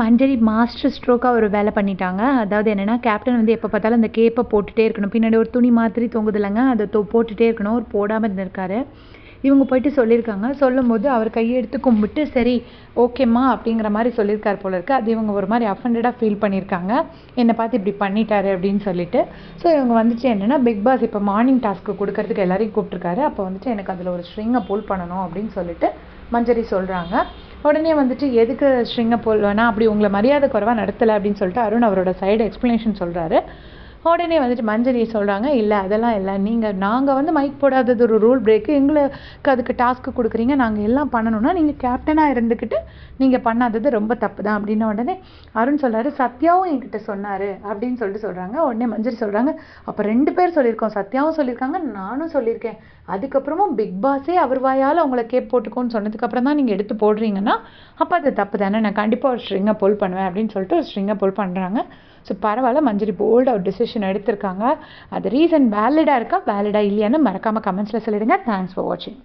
மஞ்சரி master ஸ்ட்ரோக்காக ஒரு வேலை பண்ணிட்டாங்க. அதாவது என்னென்னா கேப்டன் வந்து எப்போ பார்த்தாலும் அந்த கேப்பை போட்டுகிட்டே இருக்கணும். பின்னாடி ஒரு துணி மாதிரி தொங்குது இல்லைங்க? அதை தொ போட்டுகிட்டே இருக்கணும். அவர் போடாமல் இருந்திருக்காரு. இவங்க போயிட்டு சொல்லியிருக்காங்க. சொல்லும் போது அவர் கையெடுத்து கும்பிட்டு சரி ஓகேம்மா அப்படிங்கிற மாதிரி சொல்லியிருக்காரு போல இருக்குது அது இவங்க ஒரு மாதிரி அஃபண்டடாக ஃபீல் பண்ணியிருக்காங்க. என்னை பார்த்து இப்படி பண்ணிட்டாரு அப்படின்னு சொல்லிட்டு. ஸோ இவங்க வந்துட்டு என்னென்னா பிக் பாஸ் இப்போ மார்னிங் டாஸ்க்கு கொடுக்கறதுக்கு எல்லாரையும் கூப்பிட்ருக்காரு அப்போ வந்துட்டு எனக்கு அதில் ஒரு ஸ்ட்ரிங்கை புல் பண்ணணும் அப்படின்னு சொல்லிட்டு மஞ்சரி சொல்கிறாங்க உடனே வந்துட்டு எதுக்கு ஸ்ட்ரிங்கை போடலன்னா அப்படி உங்களை மரியாதை குறைவாக நடத்தலை? அப்படின்னு சொல்லிட்டு அருண் அவரோட சைடு எக்ஸ்ப்ளனேஷன் சொல்கிறாரு உடனே வந்துட்டு மஞ்சரி சொல்கிறாங்க இல்லை அதெல்லாம் இல்லை. நீங்கள் நாங்கள் வந்து மைக் போடாதது ஒரு ரூல் பிரேக்கு எங்களுக்கு அதுக்கு டாஸ்க்கு கொடுக்குறீங்க. நாங்கள் எல்லாம் பண்ணணும்னா நீங்கள் கேப்டனாக இருந்துக்கிட்டு நீங்கள் பண்ணாதது ரொம்ப தப்பு தான். அப்படின்ன உடனே அருண் சொல்கிறாரு சத்யாவும் என்கிட்ட சொன்னார். அப்படின்னு சொல்லிட்டு சொல்கிறாங்க உடனே மஞ்சரி சொல்கிறாங்க அப்போ ரெண்டு பேர் சொல்லியிருக்கோம். சத்யாவும் சொல்லியிருக்காங்க நானும் சொல்லியிருக்கேன். அதுக்கப்புறமும் பிக் பாஸே அவர் வாயால் உங்களை கேப் போட்டுக்கோன்னு சொன்னதுக்கப்புறம் தான் நீங்கள் எடுத்து போடுறீங்கன்னா அப்போ அது தப்பு தானே. நான் கண்டிப்பாக ஒரு ஸ்ட்ரிங்கை புல் பண்ணுவேன். அப்படின்னு சொல்லிட்டு ஒரு ஸ்ட்ரிங்கை புல் பண்ணுறாங்க ஸோ பரவாயில்ல மஞ்சரி போல்டாக ஒரு டிசிஷன் எடுத்திருக்காங்க. அது ரீசன் வேலிடாக இருக்கா? வேலிடாக இல்லையான்னு மறக்காமல் கமெண்ட்ஸில் சொல்லிடுங்க. தேங்க்ஸ் ஃபார் வாட்சிங்